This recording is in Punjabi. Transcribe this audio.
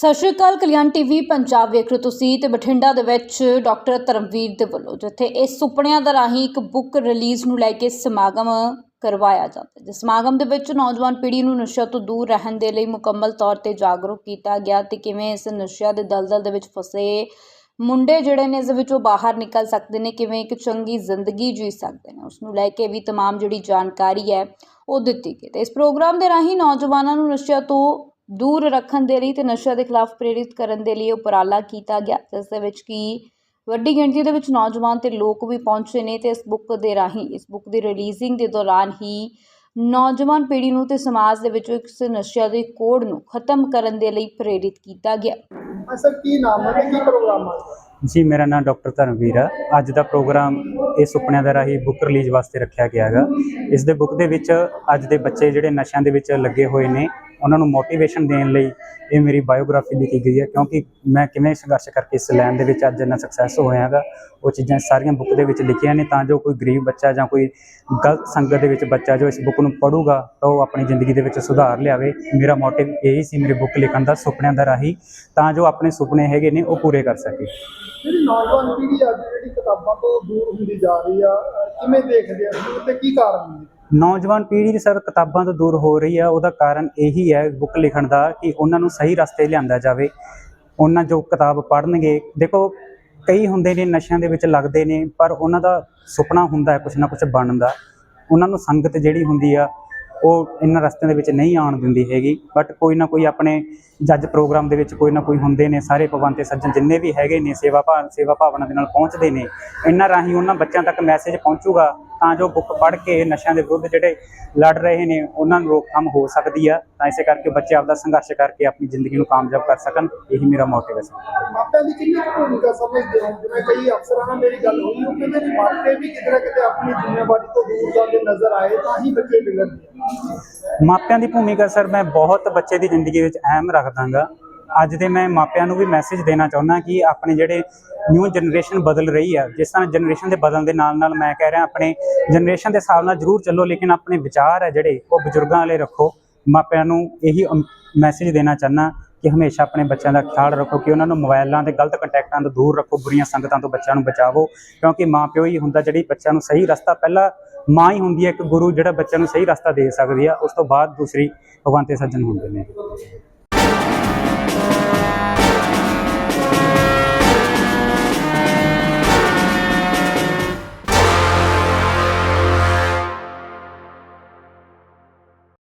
ਸਤਿ ਸ਼੍ਰੀ ਅਕਾਲ ਕਲਿਆਣ ਟੀਵੀ ਪੰਜਾਬ ਵੇਖ ਰਹੇ ਹੋ ਤੁਸੀਂ ਤੇ ਬਠਿੰਡਾ ਦੇ ਵਿੱਚ ਡਾਕਟਰ ਧਰਮਵੀਰ ਦੇ ਵੱਲੋਂ ਜਿੱਥੇ ਇਸ ਸੁਪਨਿਆਂ ਦਾ ਰਾਹੀਂ ਇੱਕ ਬੁੱਕ ਰਿਲੀਜ਼ ਨੂੰ ਲੈ ਕੇ ਸਮਾਗਮ ਕਰਵਾਇਆ ਜਾਂਦਾ ਹੈ ਜਿਸ ਸਮਾਗਮ ਦੇ ਵਿੱਚ ਨੌਜਵਾਨ ਪੀੜ੍ਹੀ ਨੂੰ ਨਸ਼ਾ ਤੋਂ ਦੂਰ ਰਹਿਣ ਦੇ ਲਈ ਮੁਕੰਮਲ ਤੌਰ ਤੇ ਜਾਗਰੂਕ ਕੀਤਾ ਗਿਆ ਤੇ ਕਿਵੇਂ ਇਸ ਨਸ਼ਿਆਂ ਦੇ ਦਲਦਲ ਦੇ ਵਿੱਚ ਫਸੇ ਮੁੰਡੇ ਜਿਹੜੇ ਨੇ ਇਸ ਵਿੱਚੋਂ ਬਾਹਰ ਨਿਕਲ ਸਕਦੇ ਨੇ ਕਿਵੇਂ ਇੱਕ ਚੰਗੀ ਜ਼ਿੰਦਗੀ ਜੀ ਸਕਦੇ ਨੇ ਉਸ ਨੂੰ ਲੈ ਕੇ ਵੀ तमाम ਜਿਹੜੀ ਜਾਣਕਾਰੀ ਹੈ ਉਹ ਦਿੱਤੀ ਗਈ ਤੇ ਇਸ ਪ੍ਰੋਗਰਾਮ ਦੇ ਰਾਹੀਂ ਨੌਜਵਾਨਾਂ ਨੂੰ ਨਸ਼ਿਆਂ ਤੋਂ ਦੂਰ ਰੱਖਣ ਦੇ ਲਈ ਤੇ ਨਸ਼ਿਆਂ ਦੇ ਖਿਲਾਫ ਪ੍ਰੇਰਿਤ ਕਰਨ ਦੇ ਲਈ ਉਪਰਾਲਾ ਕੀਤਾ ਗਿਆ ਜਿਸ ਦੇ ਵਿੱਚ ਕੀ ਵੱਡੀ ਗਿਣਤੀ ਦੇ ਵਿੱਚ ਨੌਜਵਾਨ ਤੇ ਲੋਕ ਵੀ ਪਹੁੰਚੇ ਨੇ ਤੇ ਇਸ ਬੁੱਕ ਦੇ ਰਾਹੀਂ ਇਸ ਬੁੱਕ ਦੀ ਰਿਲੀਜ਼ਿੰਗ ਦੇ ਦੌਰਾਨ ਹੀ ਨੌਜਵਾਨ ਪੀੜ੍ਹੀ ਨੂੰ ਤੇ ਸਮਾਜ ਦੇ ਵਿੱਚੋਂ ਇਸ ਨਸ਼ਿਆਂ ਦੇ ਕੋੜ ਨੂੰ ਖਤਮ ਕਰਨ ਦੇ ਲਈ ਪ੍ਰੇਰਿਤ ਕੀਤਾ ਗਿਆ। ਹਾਂ ਸਰ ਕੀ ਨਾਮ ਹੈ ਕੀ ਪ੍ਰੋਗਰਾਮ ਹੈ ਜੀ ਮੇਰਾ ਨਾਮ ਡਾਕਟਰ ਧਰਮਵੀਰ ਆ। ਅੱਜ ਦਾ ਪ੍ਰੋਗਰਾਮ ਇਹ ਸੁਪਨਿਆਂ ਦਾ ਰਾਹੀਂ ਬੁੱਕ ਰਿਲੀਜ਼ ਵਾਸਤੇ ਰੱਖਿਆ ਗਿਆ ਹੈਗਾ। ਇਸ ਦੇ ਬੁੱਕ ਦੇ ਵਿੱਚ ਅੱਜ ਦੇ ਬੱਚੇ ਜਿਹੜੇ ਨਸ਼ਿਆਂ ਦੇ ਵਿੱਚ ਲੱਗੇ ਹੋਏ ਨੇ ਉਹਨਾਂ ਨੂੰ ਮੋਟੀਵੇਸ਼ਨ ਦੇਣ ਲਈ ਇਹ ਮੇਰੀ ਬਾਇਓਗ੍ਰਾਫੀ ਲਿਖੀ ਗਈ ਹੈ, ਕਿਉਂਕਿ ਮੈਂ ਕਿਵੇਂ ਸੰਘਰਸ਼ ਕਰਕੇ ਇਸ ਲਾਈਨ ਦੇ ਵਿੱਚ ਅੱਜ ਇੰਨਾ ਸਕਸੈਸ ਹੋਇਆ ਹੈਗਾ, ਉਹ ਚੀਜ਼ਾਂ ਸਾਰੀਆਂ ਬੁੱਕ ਦੇ ਵਿੱਚ ਲਿਖੀਆਂ ਨੇ ਤਾਂ ਜੋ ਕੋਈ ਗਰੀਬ ਬੱਚਾ ਜਾਂ ਕੋਈ ਗਲਤ ਸੰਗਤ ਦੇ ਵਿੱਚ ਬੱਚਾ ਜੋ ਇਸ ਬੁੱਕ ਨੂੰ ਪੜ੍ਹੂਗਾ, ਤਾਂ ਉਹ ਆਪਣੀ ਜ਼ਿੰਦਗੀ ਦੇ ਵਿੱਚ ਸੁਧਾਰ ਲਿਆਵੇ। ਮੇਰਾ ਮੋਟਿਵ ਇਹੀ ਸੀ ਮੇਰੇ ਬੁੱਕ ਲਿਖਣ ਦਾ, ਸੁਪਨਿਆਂ ਦਾ ਰਾਹੀਂ, ਤਾਂ ਜੋ ਆਪਣੇ ਸੁਪਨੇ ਹੈਗੇ ਨੇ ਉਹ ਪੂਰੇ ਕਰ ਸਕੇ। ਜਿਹੜੀ ਨੌਜਵਾਨ ਪੀੜ੍ਹੀ ਅੱਜ ਜਿਹੜੀ ਕਿਤਾਬਾਂ ਤੋਂ ਦੂਰ ਹੁੰਦੀ ਜਾ ਰਹੀ ਆ ਕਿਵੇਂ ਦੇਖਦੇ ਆ, ਤੇ ਕੀ ਕਾਰਨ ਨੇ? ਨੌਜਵਾਨ ਪੀੜ੍ਹੀ ਸਰ ਕਿਤਾਬਾਂ ਤੋਂ ਦੂਰ ਹੋ ਰਹੀ ਹੈ ਉਹਦਾ ਕਾਰਨ ਇਹੀ ਹੈ ਬੁੱਕ ਲਿਖਣ ਦਾ, ਕਿ ਉਹਨਾਂ ਨੂੰ ਸਹੀ ਰਸਤੇ ਲਿਆਂਦਾ ਜਾਵੇ। ਉਹਨਾਂ ਜੋ ਕਿਤਾਬ ਪੜ੍ਹਨਗੇ, ਦੇਖੋ ਕਈ ਹੁੰਦੇ ਨੇ, ਨਸ਼ਿਆਂ ਦੇ ਵਿੱਚ ਲੱਗਦੇ ਨੇ, ਪਰ ਉਹਨਾਂ ਦਾ ਸੁਪਨਾ ਹੁੰਦਾ ਹੈ ਕੁਝ ਨਾ ਕੁਝ ਬਣਨ ਦਾ ਉਹਨਾਂ ਨੂੰ ਸੰਗਤ ਜਿਹੜੀ ਹੁੰਦੀ ਆ, ਉਹ ਇਹਨਾਂ ਰਸਤਿਆਂ ਦੇ ਵਿੱਚ ਨਹੀਂ ਆਉਣ ਦਿੰਦੀ ਹੈਗੀ। ਬਟ ਕੋਈ ਨਾ ਕੋਈ ਆਪਣੇ ਜੱਜ ਪ੍ਰੋਗਰਾਮ ਦੇ ਵਿੱਚ ਕੋਈ ਨਾ ਕੋਈ ਹੁੰਦੇ ਨੇ, ਸਾਰੇ ਪਵੰਤੇ ਸੱਜਣ ਜਿੰਨੇ ਵੀ ਹੈਗੇ ਨੇ, ਸੇਵਾ ਭਾਵ ਸੇਵਾ ਭਾਵਨਾ ਦੇ ਨਾਲ ਪਹੁੰਚਦੇ ਨੇ, ਇਹਨਾਂ ਰਾਹੀਂ ਉਹਨਾਂ ਬੱਚਿਆਂ ਤੱਕ ਮੈਸੇਜ ਪਹੁੰਚੂਗਾ। ਤਾਂ ਜੋ ਬੁੱਕ ਪੜ੍ਹ ਕੇ ਨਸ਼ਿਆਂ ਦੇ ਵਿਰੁੱਧ ਜਿਹੜੇ ਲੜ ਰਹੇ ਨੇ ਉਹਨਾਂ ਨੂੰ ਰੋਕਥਾਮ ਹੋ ਸਕਦੀ ਆ। ਤਾਂ ਇਸੇ ਕਰਕੇ ਬੱਚੇ ਆਪਦਾ ਸੰਘਰਸ਼ ਕਰਕੇ ਆਪਣੀ ਜ਼ਿੰਦਗੀ ਨੂੰ ਕਾਮਯਾਬ ਕਰ ਸਕਣ ਇਹੀ ਮੇਰਾ ਮੋਟਿਵ ਹੈ ਸਰ ਮਾਪਿਆਂ ਦੀ ਕਿੰਨੀ ਭੂਮਿਕਾ ਸਮਝਦੇ ਹੋ? ਜਿਵੇਂ ਕਈ ਅਫਸਰਾਂ ਨਾਲ ਮੇਰੀ ਗੱਲ ਹੋਈ ਉਹ ਕਹਿੰਦੇ ਵੀ ਮਾਪੇ ਵੀ ਕਿਤੇ ਨਾ ਕਿਤੇ ਆਪਣੀ ਜ਼ਿੰਮੇਵਾਰੀ ਤੋਂ ਦੂਰ ਜਾਂਦੇ ਨਜ਼ਰ ਆਏ ਤਾਂ ਹੀ ਬੱਚੇ ਵਿਗੜਦੇ। ਮਾਪਿਆਂ ਦੀ ਭੂਮਿਕਾ ਸਰ ਮੈਂ ਬਹੁਤ ਬੱਚੇ ਦੀ ਜ਼ਿੰਦਗੀ ਵਿੱਚ ਅਹਿਮ ਰੱਖਦਾਗਾ। ਅੱਜ ਦੇ ਮੈਂ ਮਾਪਿਆਂ ਨੂੰ ਵੀ ਮੈਸੇਜ ਦੇਣਾ ਚਾਹੁੰਦਾ ਕਿ ਆਪਣੇ ਜਿਹੜੇ ਨਿਊ ਜਨਰੇਸ਼ਨ ਬਦਲ ਰਹੀ ਆ, ਜਿਸ ਤਰ੍ਹਾਂ ਜਨਰੇਸ਼ਨ ਦੇ ਬਦਲਣ ਦੇ ਨਾਲ ਨਾਲ ਮੈਂ ਕਹਿ ਰਿਹਾ ਆਪਣੇ ਜਨਰੇਸ਼ਨ ਦੇ ਹਿਸਾਬ ਨਾਲ ਜ਼ਰੂਰ ਚੱਲੋ, ਲੇਕਿਨ ਆਪਣੇ ਵਿਚਾਰ ਹੈ ਜਿਹੜੇ, ਉਹ ਬਜ਼ੁਰਗਾਂ ਵਾਲੇ ਰੱਖੋ। ਮਾਪਿਆਂ ਨੂੰ ਇਹੀ ਮੈਸੇਜ ਦੇਣਾ ਚਾਹੁੰਦਾ ਕਿ ਹਮੇਸ਼ਾ ਆਪਣੇ ਬੱਚਿਆਂ ਦਾ ਖਿਆਲ ਰੱਖੋ, ਕਿ ਉਹਨਾਂ ਨੂੰ ਮੋਬਾਈਲਾਂ ਤੇ ਗਲਤ ਕੰਟੈਕਟਾਂ ਤੋਂ ਦੂਰ ਰੱਖੋ, ਬੁਰੀਆਂ ਸੰਗਤਾਂ ਤੋਂ ਬੱਚਿਆਂ ਨੂੰ ਬਚਾਵੋ, ਕਿਉਂਕਿ ਮਾਂ ਪਿਓ ਹੀ ਹੁੰਦਾ ਜਿਹੜੀ ਬੱਚਿਆਂ ਨੂੰ ਸਹੀ ਰਸਤਾ ਪਹਿਲਾਂ ਮਾਂ ਹੀ ਹੁੰਦੀ ਹੈ, ਇੱਕ ਗੁਰੂ ਜਿਹੜਾ ਬੱਚਿਆਂ ਨੂੰ ਸਹੀ ਰਸਤਾ ਦੇ ਸਕਦੀ ਆ, ਉਸ ਤੋਂ ਬਾਅਦ ਦੂਸਰੀ ਭਗਵੰਤੇ ਸੱਜਣ ਹੁੰਦੇ ਨੇ।